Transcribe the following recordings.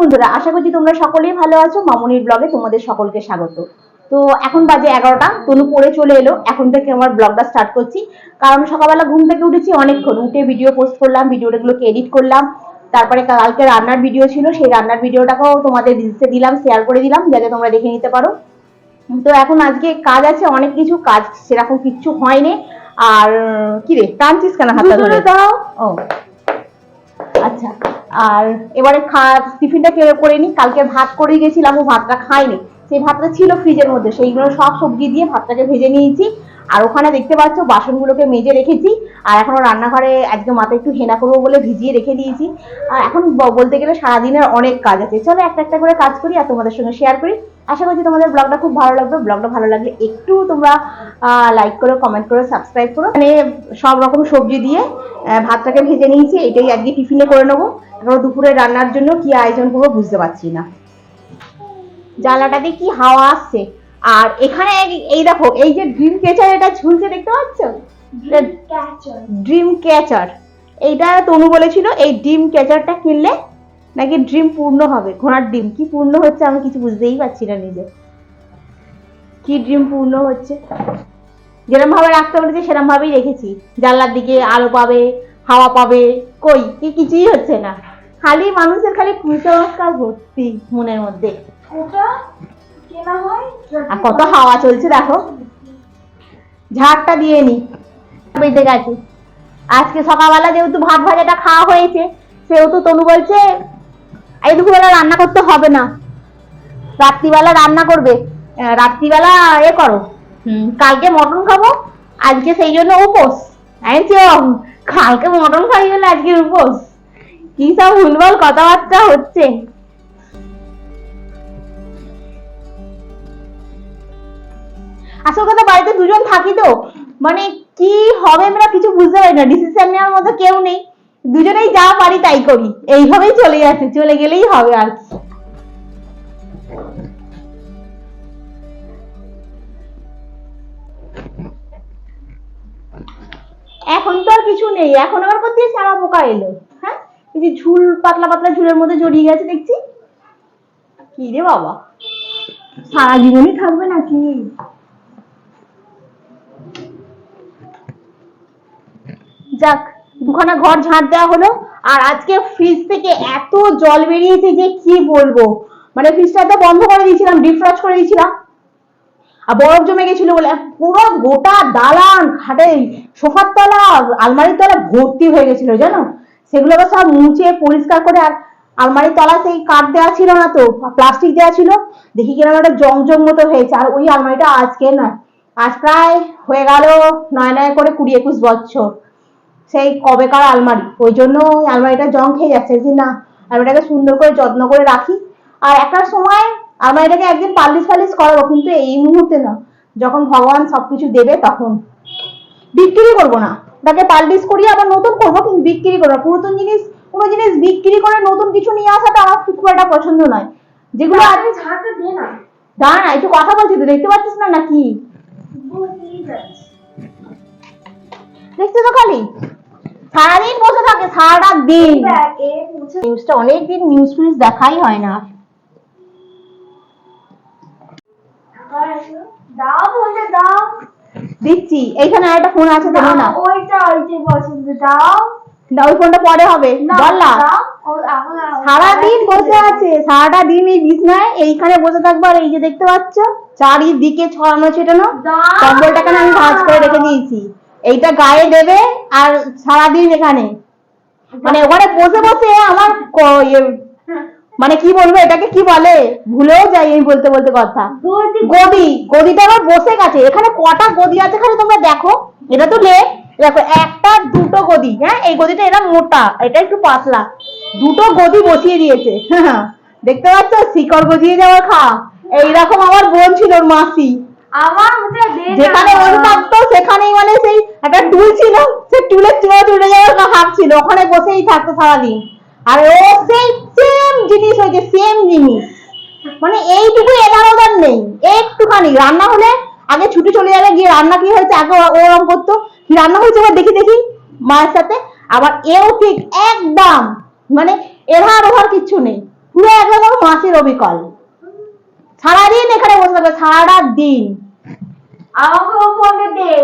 বন্ধুরা আশা করছি তোমরা সকলেই ভালো আছো। মামনির ব্লগে তোমাদের সকলকে স্বাগত। তো এখন বাজে এগারোটা তনু পড়ে চলে এলো। এখন থেকে আমার ব্লগটা স্টার্ট করছি। কারণ সকালবেলা ঘুম থেকে উঠেছি অনেকক্ষণ। উঠে ভিডিও পোস্ট করলাম ভিডিওগুলোকে এডিট করলাম। তারপরে কালকে রান্নার ভিডিও ছিল সেই রান্নার ভিডিওটাকেও তোমাদের রিলসে দিলাম শেয়ার করে দিলাম যাতে তোমরা দেখে নিতে পারো। তো এখন আজকে কাজ আছে অনেক কিছু কাজ সেরকম কিচ্ছু হয়নি। আর কি রে টানছিস কেন হাতটা ধরে? দাও। ও আচ্ছা। আর এবারে খা, টিফিনটা কেড়ে করে নি? কালকে ভাত করে গেছিলাম, ও ভাতটা খাইনি সেই ভাতটা ছিল ফ্রিজের মধ্যে। সেইগুলো সব সবজি দিয়ে ভাতটাকে ভেজে নিয়েছি। আর ওখানে দেখতে পাচ্ছ, বাসনগুলোকে মেজে রেখেছি। আর এখনও রান্নাঘরে আজকে মাথা একটু হেনা করব বলে ভিজিয়ে রেখে দিয়েছি। আর এখন বলতে গেলে সারাদিনের অনেক কাজ আছে। চলো একটা একটা করে কাজ করি আর তোমাদের সঙ্গে শেয়ার করি। আশা করছি তোমাদের ব্লগটা খুব ভালো লাগবে। ব্লগটা ভালো লাগলে একটু তোমরা লাইক করো কমেন্ট করো সাবস্ক্রাইব করো। মানে সব রকম সবজি দিয়ে ভাতটাকে ভেজে নিয়েছি এটাই আজকে টিফিনে করে নেব। এবার দুপুরে রান্নার জন্য কি আয়োজন করব বুঝতে পারছি না। জানলাটাতে কি হাওয়া আসছে? আর এখানে এই- দেখো এই যে ড্রিম ক্যাচার এটা ঝুলছে দেখতে পাচ্ছ? ড্রিম ক্যাচার এইটা তনু বলেছিল এই ডিম ক্যাচারটা কিনলে নাকি ড্রিম পূর্ণ হবে? ঘোড়ার ডিম কি পূর্ণ হচ্ছে আমি কিছু বুঝতেই পারছি না নিজে। কি ড্রিম পূর্ণ হচ্ছে? যেরকম ভাবে রাখতে বলেছে সেরকম ভাবেই রেখেছি। জানলার দিকে আলো পাবে হাওয়া পাবে কই? কি কিছুই হচ্ছে না। খালি মানুষের খালি কুসংস্কার ভর্তি মনের মধ্যে। আর কত হাওয়া চলছে দেখো। ঝাড়টা দিয়ে নি। বেঁধে গেছে। আজকে সকালবেলা যেহেতু ভাত ভাজাটা খাওয়া হয়েছে সেহেতু তনু বলছে এই দুপুরবেলা রান্না করতে হবে না। রাত্রিবেলা রান্না করবে। রাত্রিবেলা এ করো। কালকে মটন খাব, আজকে সেই জন্য উপোস। কালকে মটন খাই গেলে আজকে উপোস। কি সব ভুলভাল কথাবার্তা হচ্ছে। আসল কথা বাড়িতে দুজন থাকি তো। মানে কি হবে আমরা কিছু বুঝতে পারি না। ডিসিশন নেওয়ার মতো কেউ নেই। দুজনেই যা পারি তাই করি। এইভাবেই চলে যাচ্ছে, চলে গেলেই হবে আর কি। এখন তো আর কিছু নেই, এখন আবার কোথায় সারা পোকা এলো? হ্যাঁ? এই যে ঝুল, পাতলা পাতলা ঝুলের মধ্যে জড়িয়ে গেছে, দেখছি। কি রে বাবা? সারা জীবনই থাকবে নাকি? যাক দুখানা ঘর ঝাঁট দেওয়া হলো, আর আজকে ফ্রিজ থেকে এত জল বেরিয়েছে যে কি বলব? মানে ফ্রিজটা তো বন্ধ করে দিয়েছিলাম ডিফ্রস্ট করে দিয়েছিলাম। আর বরফ জমে গেছিল বলে, পুরো গোটা দালান খাটে, সোফার তলা, আলমারির তলা ভর্তি হয়ে গেছিল, জানো? সেগুলো আবার সব মুছে পরিষ্কার করে আর আলমারির তলা সেই কাঠ দেওয়া ছিল না তো, প্লাস্টিক দেওয়া ছিল। দেখি কীরকম একটা জং জং মতো হয়েছে, আর ওই আলমারিটা আজকে নয়। আজ প্রায় হয়ে গেল নয় নয় করে কুড়ি একুশ বছর। সেই কবেকার আলমারি। ওই জন্য ওই আলমারিটা জং খেয়ে যাচ্ছে যে না আলমারিটাকে সুন্দর করে যত্ন করে রাখি। আর একটা সময় আলমারিটাকে একদিন পালিশ ফালিশ করাবো কিন্তু এই মুহূর্তে না যখন ভগবান সবকিছু দেবে তখন। বিক্রি করব না। ওটাকে পাল্টিস করিয়ে আবার নতুন করব কিন্তু বিক্রি করব পুরাতন জিনিস কোনো জিনিস বিক্রি করে নতুন কিছু নিয়ে আসাটা আমার খুব একটা পছন্দ নয়। যেগুলো আপনি ঝাঁটা দে না দাঁড়া একটু কথা বলছি তো দেখতে পাচ্ছিস না নাকি। দেখছ তো খালি? সারাদিন বসে থাকে সারাটা দিন। নিউজটা অনেকদিন নিউজ ফিউজ দেখাই হয় না। দাও দাও। দিচ্ছি। এইখানে আরেকটা ফোন আছে দেবো না। ওইটা পছন্দ দাও। না ওই ফোনটা পরে হবে। বললা দাও। সারাদিন বসে আছে সারাটা দিন এই বিছনায়। এইখানে বসে থাকব আর এই যে দেখতে পাচ্ছ চারিদিকে ছড়ানো ছেটানো কম্বলটাকে আমি ভাঁজ করে রেখে দিয়েছি। এইটা গায়ে দেবে আর সারাদিন এখানে। মানে ওখানে বসে বসে আমার ইয়ে, মানে কি বলব এটাকে কি বলে? ভুলেও যাই আমি বলতে বলতে কথা। গদি। গদি। গদিটা আবার বসে গেছে। এখানে কটা গদি আছে খালি তোমরা দেখো। এটা তো লে দেখো একটা দুটো গদি হ্যাঁ? এই গদিটা এরা মোটা এটা একটু পাতলা। দুটো গদি বসিয়ে দিয়েছে। দেখতে পাচ্ছ? শিকড় গজিয়ে যাওয়ার খা। এইরকম আমার বোন ছিল মাসি। আমার ওটা দে। যেখানে থাকতো, সেখানেই মানে সেই একটা টুল ছিল, সে টুলের চুড়ে চুড়ে যাওয়ার হাত ছিল, ওখানে বসেই থাকতো সারাদিন। আর ও সেই সেম জিনিস হয়েছে সেম জিনিস। মানে এইটুকু এধার ওধার নেই, একটুখানি। রান্না হলে আগে ছুটি চলে যাবে গিয়ে রান্না কি হয়েছে, আগে ও- ওরম করতো। কি রান্না হয়েছে এবার দেখি দেখি, মায়ের সাথে। আবার এও ঠিক একদম মানে এধার ওধার কিচ্ছু নেই। পুরো একদম মাসির অবিকল। সারাদিন এখানে বসে থাকবে সারা দিন আমাকে দে।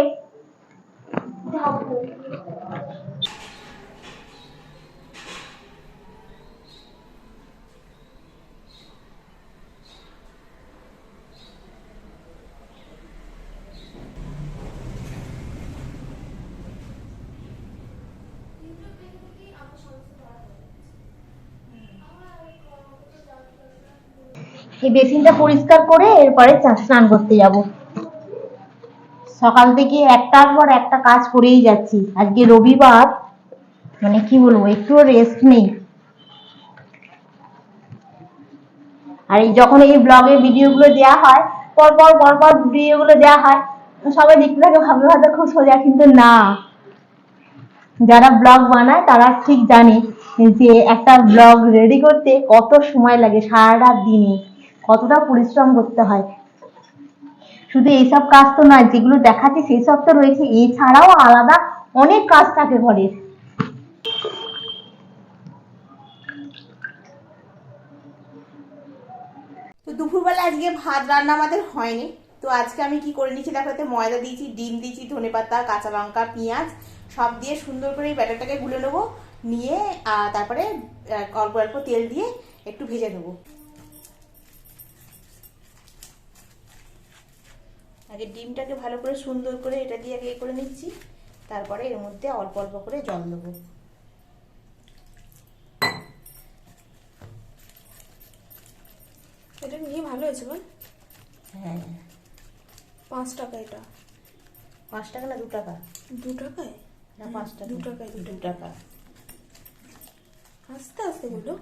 এই বেসিনটা পরিষ্কার করে এরপরে স্নান করতে যাব। সকাল থেকে একটার পর একটা কাজ করেই যাচ্ছি। আজকে রবিবার মানে কি বলব, একটুও রেস্ট নেই। আর এই যখন এই ব্লগে ভিডিওগুলো দেওয়া হয়, পরপর পরপর পর পর ভিডিওগুলো দেওয়া হয়, সবাই দেখতে থাকে, ভাবে হয়তো খুব সোজা, কিন্তু না। যারা ব্লগ বানায়, তারা ঠিক জানে যে একটা ব্লগ রেডি করতে কত সময় লাগে, সারাটা দিনে। কতটা পরিশ্রম করতে হয়। শুধু এইসব কাজ তো নয়, যেগুলো দেখাচ্ছে সেই সব তো রয়েছে। এছাড়াও আলাদা অনেক কাজ থাকে ঘরের। তো দুপুরবেলা আজকে ভাত রান্না আমাদের হয়নি। তো আজকে আমি কি করে নিয়েছি দেখো ময়দা দিয়েছি, ডিম দিয়েছি ধনেপাতা কাঁচা লঙ্কা, পেঁয়াজ, সব দিয়ে সুন্দর করে এই ব্যাটারটাকে গুলে নেব। নিয়ে তারপরে অল্প অল্প তেল দিয়ে একটু ভেজে নেব। আগে ডিমটাকে ভালো করে সুন্দর করে এটা দিয়ে আগে করে নিচ্ছি। তারপরে এর মধ্যে অল্প অল্প করে জল দেবো। এটা নিয়ে ভালো হয়েছে বল? হ্যাঁ। পাঁচ টাকা এটা। পাঁচ টাকা না দু টাকা? দু টাকায়? না পাঁচ টাকা। দু টাকায়, দু টাকা। আস্তে আস্তে বলো।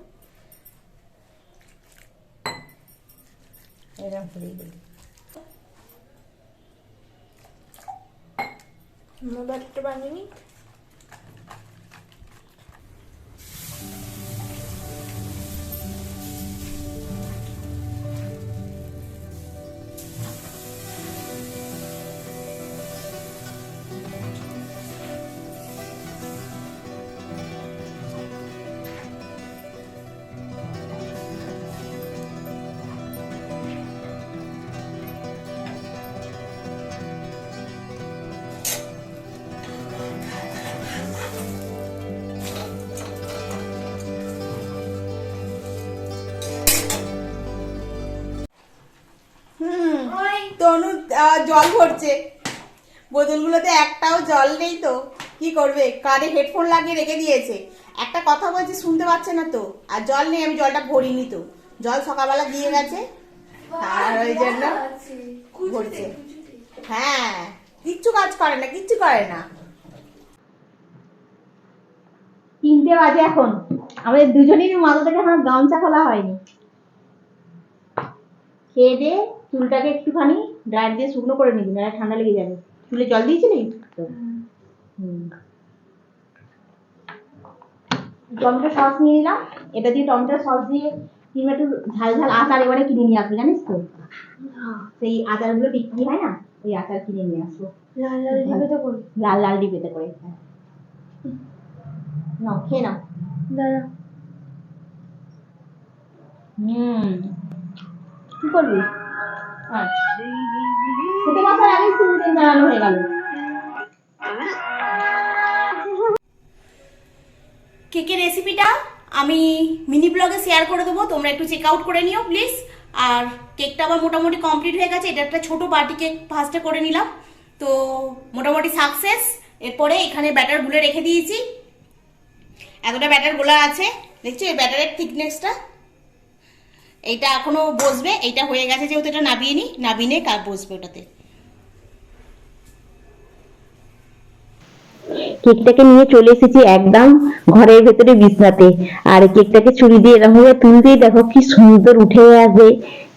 এরকম করেই দেবো মোবাইলটা বানিয়ে নি তনু জল ভরছে। বোতলগুলোতে একটাও জল নেই তো, কি করবে? কানে হেডফোন লাগিয়ে রেখে দিয়েছে। একটা কথা বলছে, শুনতে পাচ্ছে না তো? আর জল নেই, আমি জলটা ভরিনি তো। জল সকালবেলা দিয়ে গেছে। আর ওই জন্য ভরছে। হ্যাঁ কিচ্ছু কাজ করে না, কিচ্ছু করে না। তিনটে বাজে এখন। আমাদের দুজনেরই মাথা থেকে আমার গামছা খোলা হয়নি। খেয়ে দিয়ে চুলটাকে একটুখানি ড্রায়ার দিয়ে শুকনো করে নিবি নাহলে ঠান্ডা লেগে যাবে। চুলে জল দিয়েছিলি তো হুম। টমেটো সস নিয়ে নিলাম। এটা দিয়ে টমেটো সস দিয়ে কিংবা একটু ঝাল ঝাল আচার এবারে কিনে নিয়ে আসব জানিস তো? সেই আচারগুলো বিক্রি হয় না? ওই আচার কিনে নিয়ে আসব। লাল লাল ডিবেতে করি। লাল লাল ডিবেতে করে হ্যাঁ। নাও খেয়ে নাও। দাঁড়া। হুম। কি করবি? কেকের রেসিপিটা আমি মিনি ব্লগে শেয়ার করে দেবো, তোমরা একটু চেক আউট করে নিও প্লিজ আর কেকটা আমার মোটামুটি কমপ্লিট হয়ে গেছে, এটা একটা ছোট পার্টি কেক ফার্স্টে করে নিলাম। তো মোটামুটি সাকসেস এরপরে এখানে ব্যাটার গুলে রেখে দিয়েছি। এতটা ব্যাটার গোলা আছে। দেখছ, এই ব্যাটারের থিকনেসটা এইটা এখনও বসবে এইটা হয়ে গেছে যেহেতু এটা নাবিয়ে নি, নাবিয়ে নিয়ে বসবে ওটাতে। কেকটাকে নিয়ে চলে এসেছি একদম ঘরের ভেতরে বিছনাতে। আর কেকটাকে ছুরি দিয়ে এরকম ভাবে তুলতেই দেখো কি সুন্দর উঠে আসবে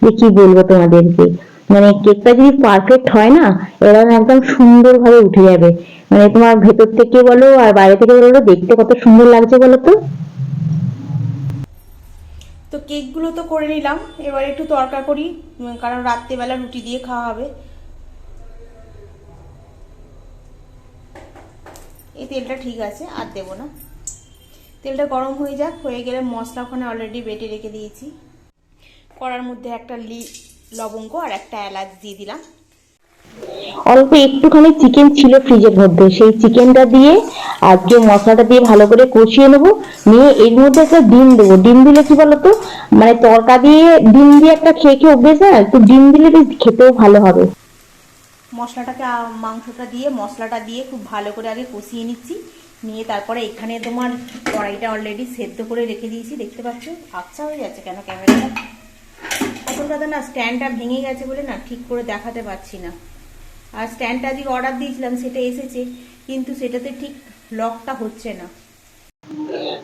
যে কি বলব তোমাদেরকে? মানে কেকটা যদি পারফেক্ট হয় না এরকম একদম সুন্দর ভাবে উঠে যাবে। মানে তোমার ভেতর থেকে বলো আর বাইরে থেকে বলো, দেখতে কত সুন্দর লাগছে বলো তো? তো কেকগুলো তো করে নিলাম। এবার একটু তরকা করি কারণ রাত্রেবেলা রুটি দিয়ে খাওয়া হবে। এই তেলটা ঠিক আছে, আর দেবো না। তেলটা গরম হয়ে যাক, হয়ে গেলে মশলা ওখানে অলরেডি বেটে রেখে দিয়েছি। কড়ার মধ্যে একটা লি, লবঙ্গ আর একটা এলাচ দিয়ে দিলাম। অল্প একটুখানি চিকেন ছিল ফ্রিজের মধ্যে, সেই চিকেনটা দিয়ে আজকে মশলাটা দিয়ে ভালো করে কষিয়ে নেব। নিয়ে এর মধ্যে একটা ডিম দেবো। ডিম দিলে কি বলতো? মানে তরকা দিয়ে ডিম দিয়ে একটা খেয়ে খেয়ে অভ্যেস না? তো ডিম দিলে বেশ খেতেও ভালো হবে। মশলাটাকে মাংসটা দিয়ে, মশলাটা দিয়ে খুব ভালো করে আগে কষিয়ে নিচ্ছি। নিয়ে তারপরে এখানে তোমার কড়াইটা অলরেডি সেদ্ধ করে রেখে দিয়েছি। দেখতে পাচ্ছ? আচ্ছা হয়ে যাচ্ছে কেন ক্যামেরাটা? এখন দাদা না স্ট্যান্ডটা ভেঙে গেছে বলে না ঠিক করে দেখাতে পারছি না। আর স্ট্যান্ডটা যে অর্ডার দিয়েছিলাম, সেটা এসেছে। কিন্তু সেটাতে ঠিক লকটা হচ্ছে না।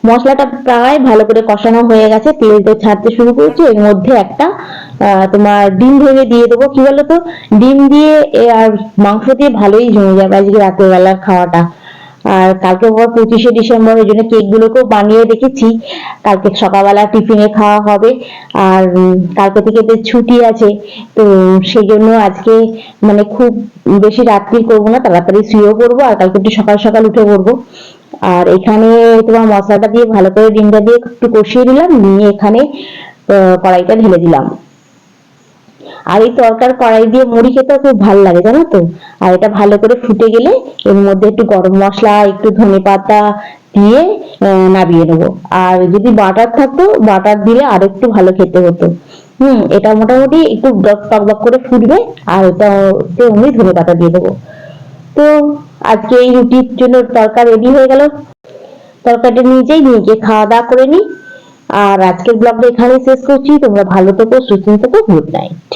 মশলাটা প্রায় ভালো করে কষানো হয়ে গেছে, তেল তো ছাড়তে শুরু করেছে, এর মধ্যে একটা তোমার ডিম ভেঙে দিয়ে দেবো। কি বলতো? ডিম দিয়ে আর মাংস দিয়ে ভালোই জমে যাবে আজকে রাতের বেলার খাওয়াটা। আর কালকে আবার পঁচিশে ডিসেম্বর ওই জন্য কেক গুলোকেও বানিয়ে রেখেছি। কালকে সকালবেলা টিফিনে খাওয়া হবে। আর কালকে থেকে তো ছুটি আছে। তো সেই জন্য আজকে মানে খুব বেশি রাত্রি করব না, তাড়াতাড়ি শুয়েও পড়ব আর কালকে একটু সকাল সকাল উঠে পড়ব। আর এখানে তোমার মশলাটা দিয়ে ভালো করে ডিমটা দিয়ে একটু কষিয়ে দিলাম নিয়ে এখানে কড়াইটা ঢেলে দিলাম। আর এই তরকার কড়াই দিয়ে মুড়ি খেতে খুব ভালো লাগে, জানো তো? আর এটা ভালো করে ফুটে গেলে এর মধ্যে একটু গরম মশলা, একটু ধনে পাতা দিয়ে নামিয়ে নেব। আর যদি বাটার থাকতো, বাটার দিলে আর একটু ভালো খেতে হতো। হুম, এটা মোটামুটি একটু টকবক করে ফুটবে, আর ওটা অমনি ধনে পাতা দিয়ে দেবো। তো আজকে এই রুটির জন্য তরকা রেডি হয়ে গেল। তরকারিটা নিজেই গিয়ে খাওয়া দাওয়া করে নি। আর আজকের ব্লগটা এখানেই শেষ করছি। তোমরা ভালো থেকো, সুস্থ থেকো গুড নাইট